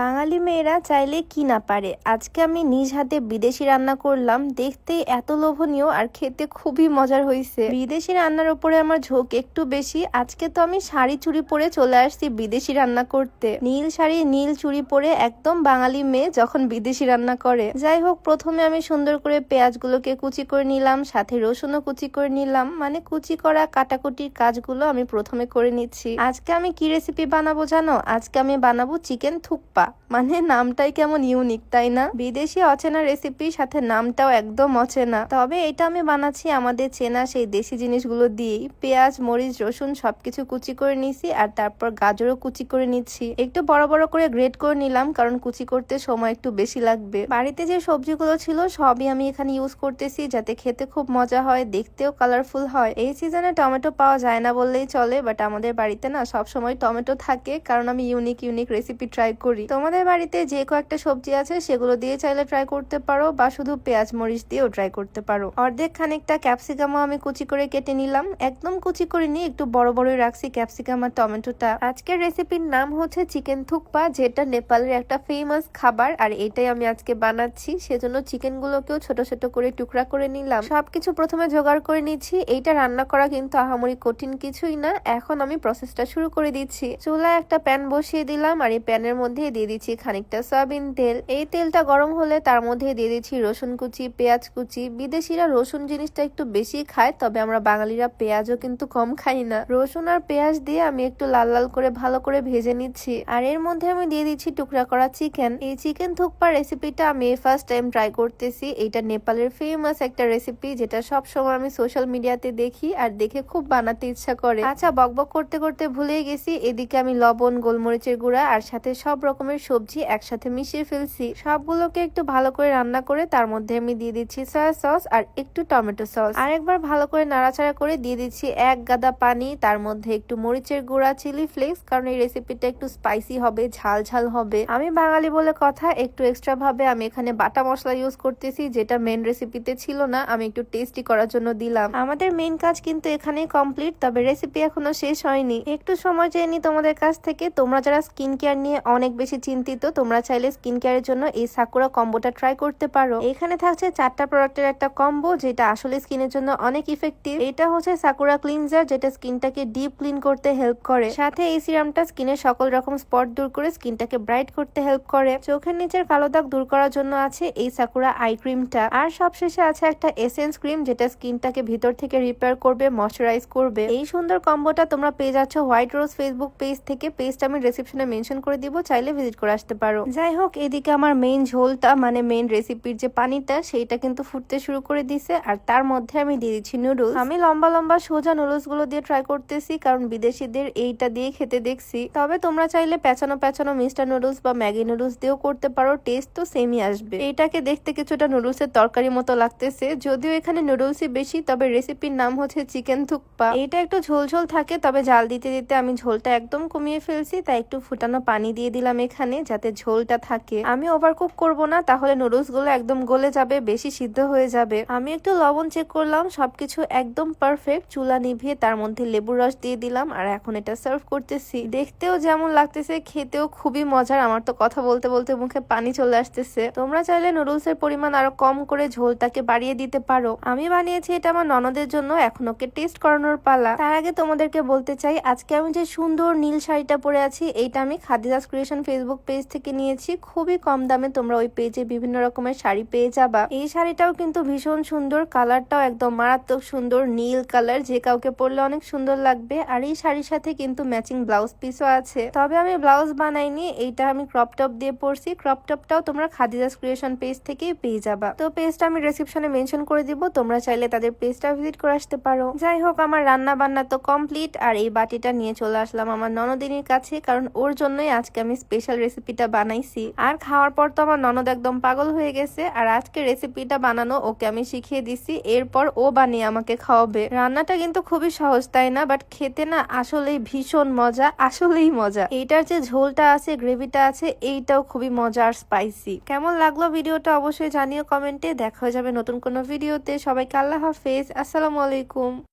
বাঙালি মেয়েরা চাইলে কি না পারে? আজকে আমি নিজ হাতে বিদেশি রান্না করলাম দেখতে এত লোভনীয় আর খেতে খুবই মজার হয়েছে বিদেশি রান্নার উপরে আমার ঝোঁক একটু বেশি, আজকে তো আমি শাড়ি চুড়ি পরে চলে আসছি বিদেশি রান্না করতে। নীল শাড়ি, নীল চুড়ি পরে একদম বাঙালি মেয়ে যখন বিদেশি রান্না করে। যাই হোক, প্রথমে আমি সুন্দর করে পেঁয়াজগুলোকে কুচি করে নিলাম, সাথে রসুনও কুচি করে নিলাম মানে কুচি করা কাটাকুটির কাজগুলো আমি প্রথমে করে নিচ্ছি। আজকে আমি কি রেসিপি বানাবো জানো? আজকে আমি বানাবো চিকেন থুকপা। মানে নামটাই কেমন ইউনিক তাই না? বিদেশি অচেনা রেসিপির সাথে নামটাও একদম অচেনা। তবে এটা আমি বানাচ্ছি আমাদের চেনা সেই দেশি জিনিসগুলো দিয়েই। পেঁয়াজ, মরিচ, রসুন সবকিছু কুচি করে নিছি আর তারপর গাজরও কুচি করে নিচ্ছি। একটু বড় বড় করে গ্রেট করে নিলাম কারণ কুচি করতে সময় একটু বেশি লাগবে। বাড়িতে যে সবজিগুলো ছিল সবই আমি এখানে ইউজ করতেছি যাতে খেতে খুব মজা হয়, দেখতেও কালারফুল হয়। এই সিজনে টমেটো পাওয়া যায় না বললেই চলে বাট আমাদের বাড়িতে না সব সময় টমেটো থাকে কারণ আমি ইউনিক ইউনিক রেসিপি ট্রাই করি। তোমাদের বাড়িতে যে কয়েকটা সবজি আছে, সেগুলো দিয়ে চাইলে ট্রাই করতে পারো বা শুধু পেঁয়াজ মরিচ দিয়েও ট্রাই করতে পারো। অর্ধেক খানিকটা ক্যাপসিকামও আমি কুচি করে কেটে নিলাম। একদম কুচি করে নিয়ে একটু বড় বড়ই রাখছি ক্যাপসিকাম আর টমেটোটা। আজকের রেসিপির নাম হচ্ছে চিকেন থুকপা, যেটা নেপালের একটা ফেমাস খাবার আর এটাই আমি আজকে বানাচ্ছি। সেজন্য চিকেন গুলোকেও ছোট ছোট করে টুকরা করে নিলাম। সবকিছু প্রথমে জোগাড় করে নিচ্ছি। এইটা রান্না করা কিন্তু আহামরি কঠিন কিছুই না। এখন আমি প্রসেসটা শুরু করে দিচ্ছি। চুলায় একটা প্যান বসিয়ে দিলাম আর এই প্যানের মধ্যে দিয়ে দিচ্ছি খানিকটা সয়াবিন তেল। এই তেলটা গরম হলে তার মধ্যে দিয়ে দিচ্ছি রসুন কুচি, পেঁয়াজ কুচি। বিদেশিরা রসুন জিনিসটা একটু বেশি খায়, তবে আমরা বাঙালিরা পেঁয়াজও কিন্তু কম খাই না। রসুন আর পেঁয়াজ দিয়ে আমি একটু লাল লাল করে ভালো করে ভেজে নিচ্ছি। আর এর মধ্যে আমি দিয়ে দিচ্ছি টুকরা করা চিকেন। এই চিকেন থুকপা রেসিপিটা আমি ফার্স্ট টাইম ট্রাই করতেছি। এটা নেপালের ফেমাস একটা রেসিপি যেটা সব সময় আমি সোশ্যাল মিডিয়াতে দেখি আর দেখে খুব বানাতে ইচ্ছা করে। আচ্ছা বকবক করতে করতে ভুলেই গেছি। এদিকে আমি লবণ, গোলমরিচের গুঁড়া আর সাথে সব রকমের সবজি একসাথে মিশিয়ে ফেলছি। সবগুলোকে একটু ভালো করে রান্না করে তার মধ্যে আমি দিয়ে দিচ্ছি সয়া সস আর একটু টমেটো সস আরেকবার ভালো করে নাড়াচাড়া করে দিয়ে দিচ্ছি এক গাদা পানি, তার মধ্যে একটু মরিচের গুঁড়া চিলি ফ্লেক্স কারণ এই রেসিপিটা একটু স্পাইসি হবে, ঝাল ঝাল হবে। আমি বাঙালি বলে কথা, একটু এক্সট্রা ভাবে আমি এখানে বাটা মশলা ইউজ করতেছি, যেটা মেন রেসিপিতে ছিল না, আমি একটু টেস্টি করার জন্য দিলাম। আমাদের মেন কাজ কিন্তু এখানেই কমপ্লিট তবে রেসিপি এখনও শেষ হয়নি। একটু সময় চেয়ে নি তোমাদের কাছ থেকে। তোমরা যারা স্কিন কেয়ার নিয়ে অনেক বেশি চিন্তিত, তোমরা চাইলে স্কিন কেয়ারের জন্য এই সাকুরা কম্বোটা ট্রাই করতে পারো। এখানে থাকছে চারটা প্রোডাক্টের একটা কম্বো যেটা আসলে স্কিনের জন্য অনেক ইফেক্টিভ এটা হচ্ছে সাকুরা ক্লিনজার যেটা স্কিনটাকে ডিপ ক্লিন করতে হেল্প করে। সাথে এই সিরামটা স্কিনের সকল রকম স্পট দূর করে স্কিনটাকে ব্রাইট করতে হেল্প করে। চোখের নিচের কালো দাগ দূর করার জন্য আছে এই সাকুরা আই ক্রিমটা আর সবশেষে আছে একটা এসেন্স ক্রিম যেটা স্কিনটাকে ভিতর থেকে রিপেয়ার করবে ময়শ্চারাইজ করবে। এই সুন্দর কম্বোটা তোমরা পেয়ে যাচ্ছ হোয়াইট রোজ ফেসবুক পেজ থেকে। পেজটা আমি রেসিপশনে মেনশন করে দিব, চাইলে ভিজিট করে আসতে পারো। যাই হোক এদিকে আমার মেইন ঝোলটা মানে মেইন রেসিপির যে পানিটা, সেইটা কিন্তু ফুটতে শুরু করে দিছে। আর তার মধ্যে আমি দিয়ে দিচ্ছি নুডলস আমি লম্বা লম্বা সোজা নুডলসগুলো দিয়ে ট্রাই করতেছি, কারণ বিদেশিদের এইটা দিয়ে খেতে দেখছি। তবে তোমরা চাইলে পেঁচানো পেঁচানো মিস্টার নুডলস বা ম্যাগি নুডলস দিয়েও করতে পারো টেস্ট তো সেমই আসবে। এটাকে দেখতে কিছুটা নুডলসের তরকারি মতো লাগতেছে, যদিও এখানে নুডলসই বেশি, তবে রেসিপির নাম হচ্ছে চিকেন থুকপা এটা একটু ঝোল ঝোল থাকে, তবে জাল দিতে দিতে আমি ঝোলটা একদম কমিয়ে ফেলছি, তাই একটু ফুটানো পানি দিয়ে দিলাম এখানে। যাতে ঝোলটা থাকে। আমি ওভারকুক করব না, তাহলে নুডলসগুলো একদম গলে যাবে, বেশি সিদ্ধ হয়ে যাবে। আমি একটু লবণ চেক করলাম, সবকিছু একদম পারফেক্ট চুলা নিভিয়ে তার মধ্যে লেবুর রস দিয়ে দিলাম, আর এখন এটা সার্ভ করতেছি। দেখতেও যেমন লাগতেছে, খেতেও খুবই মজার। আমার তো কথা বলতে বলতে মুখে পানি চলে আসতেছে। তোমরা চাইলে নুডলস এর পরিমাণ আরও কম করে ঝোলটাকে বাড়িয়ে দিতে পারো। আমি বানিয়েছি এটা আমার ননদের জন্য, এখন ওকে টেস্ট করানোর পালা। তার আগে তোমাদেরকে বলতে চাই, আজকে আমি যে সুন্দর নীল শাড়িটা পরে আছি, এইটা আমি খাদিজাস ক্রিয়েশন ফেসবুক পেজ থেকে নিয়েছি। খুবই কম দামে তোমরা ওই পেজে বিভিন্ন রকমের শাড়ি পেয়ে যাবা। এই শাড়িটাও কিন্তু ভীষণ সুন্দর কালারটাও একদম মারাত্মক সুন্দর, নীল কালার যে কাউকে পরলে অনেক সুন্দর লাগবে। আর এই শাড়ির সাথে কিন্তু ম্যাচিং ব্লাউজ পিসও আছে। তবে আমি ব্লাউজ বানাইনি, এইটা আমি ক্রপ টপ দিয়ে পরছি। ক্রপ টপটাও তোমরা খাদিজাস ক্রিয়েশন পেজ থেকেই পেয়ে যাবা। তো পেজটা আমি রেসিপশনে মেনশন করে দিব, তোমরা চাইলে তাদের পেজটা ভিজিট করে আসতে পারো। যাই হোক, আমার রান্না বান্না তো কমপ্লিট আর এই বাটিটা নিয়ে চলে আসলাম আমার ননদিনীর কাছে, কারণ ওর জন্যই আজকে আমি স্পেশাল রেসিপিটা বানাইছি। আর খাওয়ার পর তো আমার ননদ একদম পাগল হয়ে গেছে। আর আজকে রেসিপিটা বানানো ওকে আমি শিখিয়ে দিছি, এরপর ও বানিয়ে আমাকে খাওয়াবে। রান্নাটা কিন্তু খুবই সহজ, তাই না? বাট খেতে না আসলেই ভীষণ মজা, আসলেই মজা। এইটার যে ঝোলটা আছে, গ্রেভিটা আছে, এইটাও খুবই মজা আর স্পাইসি কেমন লাগল ভিডিওটা অবশ্যই জানিও কমেন্টে। দেখা হয়ে যাবে নতুন কোনো ভিডিওতে। সবাইকে আল্লাহ হাফেজ। আসসালামু আলাইকুম।